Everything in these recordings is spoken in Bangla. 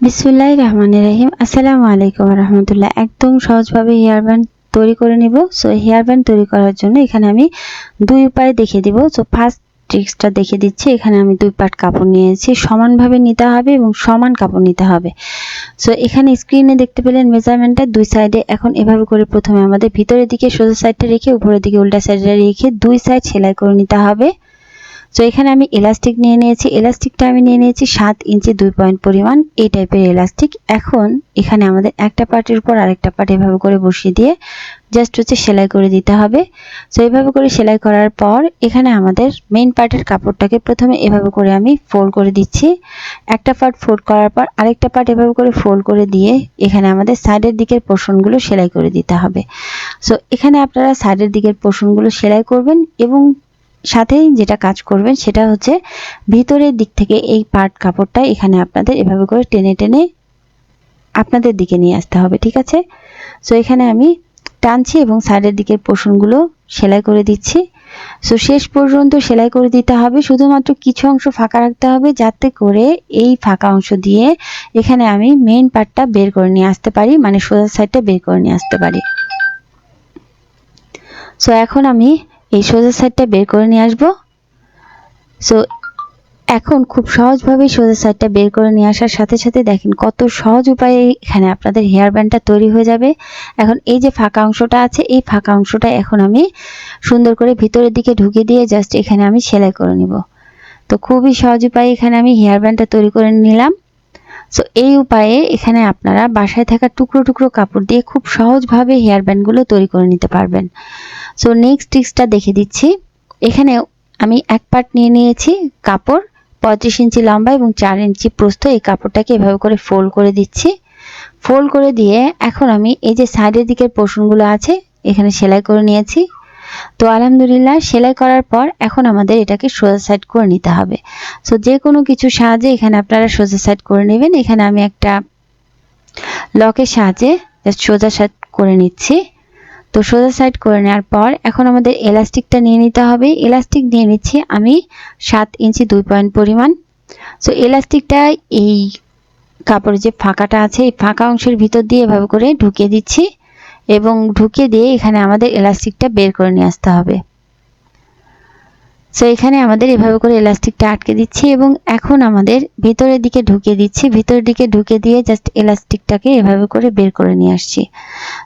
বিসমুল্লাহ রহমান রহিম। আসসালামু আলাইকুম রহমতুল্লাহ। একদম সহজভাবে হেয়ার ব্যান্ড তৈরি করে নিব। সো হেয়ার ব্যান্ড তৈরি করার জন্য এখানে আমি দুই উপায় দেখিয়ে দিব। সো ফার্স্ট ট্রিক্সটা দেখিয়ে দিচ্ছি। এখানে আমি দুই পাট কাপড় নিয়েছি। সমানভাবে নিতে হবে এবং সমান কাপড় নিতে হবে। সো এখানে স্ক্রিনে দেখতে পেলেন মেজারমেন্টটা দুই সাইডে এখন এভাবে করে প্রথমে আমাদের ভিতরের দিকে সোজা সাইডটা রেখে উপরের দিকে উল্টা সাইডে রেখে দুই সাইড সেলাই করে নিতে হবে। তো এখানে আমি এলাস্টিক নিয়ে নিয়েছি। এলাস্টিকটা আমি নিয়ে নিয়েছি সাত ইঞ্চি, দুই পয়েন্ট পরিমাণ। এই টাইপের এলাস্টিক এখন এখানে আমাদের একটা পার্টের উপর আরেকটা পার্ট এভাবে করে বসিয়ে দিয়ে জাস্ট হচ্ছে সেলাই করে দিতে হবে। তো এইভাবে করে সেলাই করার পর এখানে আমাদের মেইন পার্টের কাপড়টাকে প্রথমে এভাবে করে আমি ফোল্ড করে দিচ্ছি। একটা পার্ট ফোল্ড করার পর আরেকটা পার্ট এভাবে করে ফোল্ড করে দিয়ে এখানে আমাদের সাইডের দিকের পোর্শনগুলো সেলাই করে দিতে হবে। সো এখানে আপনারা সাইডের দিকের পোর্শনগুলো সেলাই করবেন এবং সাথেই যেটা কাজ করবেন সেটা হচ্ছে ভিতরের দিক থেকে এই পার্ট কাপড়টা এখানে আপনাদের এভাবে করে টেনে টেনে আপনাদের দিকে নিয়ে আসতে হবে, ঠিক আছে? সো এখানে আমি টানছি এবং সাইডের দিকের পোষণগুলো সেলাই করে দিচ্ছি। সো শেষ পর্যন্ত সেলাই করে দিতে হবে, শুধুমাত্র কিছু অংশ ফাঁকা রাখতে হবে যাতে করে এই ফাঁকা অংশ দিয়ে এখানে আমি মেন পার্টটা বের করে নিয়ে আসতে পারি মানে সোজা সাইডটা বের করে নিয়ে আসতে পারি। সো এখন আমি এই সোজা সাইডটা বের করে নিয়ে আসব। সো এখন খুব সহজভাবে সোজা সাইডটা বের করে নিয়ে আসার সাথে সাথে দেখেন কত সহজ উপায়ে এখানে আপনাদের হেয়ার ব্যান্ডটা তৈরি হয়ে যাবে। এখন এই যে ফাঁকা অংশটা আছে, এই ফাঁকা অংশটা এখন আমি সুন্দর করে ভিতরের দিকে ঢুকে দিয়ে জাস্ট এখানে আমি সেলাই করে নিব। তো খুবই সহজ উপায়ে এখানে আমি হেয়ার ব্যান্ডটা তৈরি করে নিলাম। সো এই উপায়ে এখানে আপনারা বাসায় থাকা টুকরো টুকরো কাপড় দিয়ে খুব সহজভাবে হেয়ার ব্যান্ডগুলো তৈরি করে নিতে পারবেন। সো নেক্সট টিক্সটা দেখে দিচ্ছি। এখানে আমি এক পার্ট নিয়ে নিয়েছি কাপড়, পঁয়ত্রিশ ইঞ্চি লম্বা এবং চার ইঞ্চি প্রস্থ। এই কাপড়টাকে এভাবে করে ফোল্ড করে দিচ্ছি। ফোল্ড করে দিয়ে এখন আমি এই যে সাইডের দিকের পোর্শনগুলো আছে, এখানে সেলাই করে নিয়েছি। তো আলহামদুলিল্লাহ সেলাই করার পর এখন আমাদের এটাকে সোজা সাইড করে নিতে হবে। সো যে কোনো কিছু সাহায্যে এখানে আপনারা সোজা সাইড করে নেবেন। এখানে আমি একটা লকের সাহায্যে সোজা সাইড করে নিচ্ছি। তো সোজা সাইড করে নেওয়ার পর এখন আমাদের এলাস্টিকটা নিয়ে নিতে হবে। এলাস্টিক নিয়ে নিচ্ছি আমি সাত ইঞ্চি দুই পয়েন্ট পরিমাণ। সো এলাস্টিকটা এই কাপড়ের যে ফাঁকাটা আছে, এই ফাঁকা অংশের ভিতর দিয়ে এভাবে করে ঢুকিয়ে দিচ্ছি। এবং ঢুকে দিয়ে এখানে আমাদের এলাস্টিকটা বের করে নিয়ে আসতে হবে। সো এখানে আমাদের এভাবে করে এলাস্টিকটা আটকে দিচ্ছি এবং এখন আমাদের ভিতরের দিকে ঢুকিয়ে দিচ্ছি। ভিতরের দিকে ঢুকে দিয়ে জাস্ট এলাস্টিকটাকে এভাবে করে বের করে নিয়ে আসছি।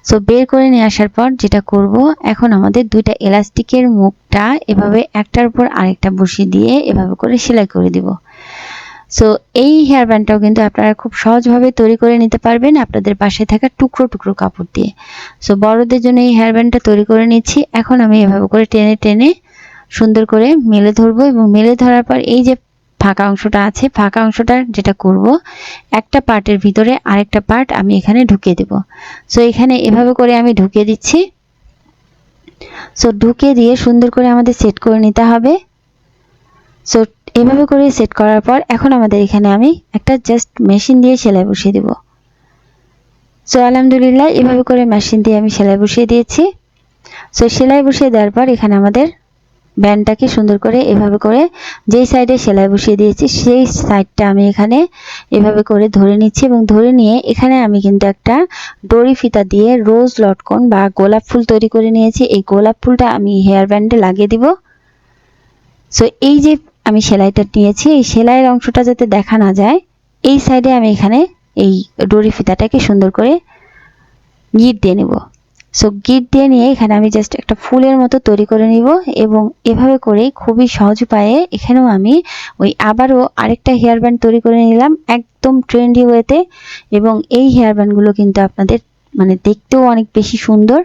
সো বের করে নিয়ে আসার পর যেটা করব, এখন আমাদের দুইটা এলাস্টিকের মুখটা এভাবে একটার উপর আরেকটা বসিয়ে দিয়ে এভাবে করে সেলাই করে দিব। সো এই হেয়ার ব্যান্ডটাও কিন্তু আপনারা খুব সহজভাবে তৈরি করে নিতে পারবেন আপনাদের পাশে থাকা টুকরো টুকরো কাপড় দিয়ে। সো বড়দের জন্য এই হেয়ার ব্যান্ডটা তৈরি করে নিচ্ছি। এখন আমি এভাবে করে টেনে টেনে সুন্দর করে মেলে ধরবো এবং মেলে ধরার পর এই যে ফাঁকা অংশটা আছে, ফাঁকা অংশটা যেটা করব, একটা পার্টের ভিতরে আরেকটা পার্ট আমি এখানে ঢুকিয়ে দেব। সো এখানে এভাবে করে আমি ঢুকিয়ে দিচ্ছি। সো ঢুকিয়ে দিয়ে সুন্দর করে আমাদের সেট করে নিতে হবে। সো এভাবে করে সেট করার পর এখন আমাদের এখানে আমি একটা জাস্ট মেশিন দিয়ে সেলাই বসিয়ে দেব। সো আলহামদুলিল্লাহ, এভাবে করে মেশিন দিয়ে আমি সেলাই বসিয়ে দিয়েছি। সো সেলাই বসিয়ে দেওয়ার পর এখানে আমাদের ব্যান্ডটাকে সুন্দর করে এভাবে করে যেই সাইডে সেলাই বসিয়ে দিয়েছি, সেই সাইডটা আমি এখানে এভাবে করে ধরে নিচ্ছি এবং ধরে নিয়ে এখানে আমি কিন্তু একটা দড়ি ফিতা দিয়ে রোজ লটকন বা গোলাপ ফুল তৈরি করে নিয়েছি। এই গোলাপ ফুলটা আমি হেয়ার ব্যান্ডে লাগিয়ে দিব। সো এই যে আমি সেলাইটা নিয়েছি। এই সেলাইয়ের অংশটা যাতে দেখা না যায়, এই সাইডে আমি এখানে এই দড়ি ফিতাটাকে সুন্দর করে গিট দিয়ে নেব। সো গিট দিয়ে নিয়ে এখানে আমি জাস্ট একটা ফুলের মতো তৈরি করে নিব এবং এভাবে করে খুবই সহজ উপায়ে এখানেও আমি ওই আবারও আরেকটা হেয়ার ব্যান্ড তৈরি করে নিলাম একদম ট্রেন্ডি ওয়েতে এবং এই হেয়ার ব্যান্ডগুলো কিন্তু আপনাদের মানে দেখতেও অনেক বেশি সুন্দর।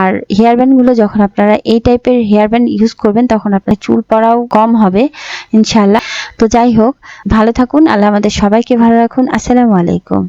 আর হেয়ার ব্যান্ডগুলো যখন আপনারা এই টাইপের হেয়ার ব্যান্ড ইউজ করবেন, তখন আপনার চুল পড়াও কম হবে ইনশাল্লাহ তো যাই হোক, ভালো থাকুন, আল্লাহ আমাদের সবাইকে ভালো রাখুন। আসসালামু আলাইকুম।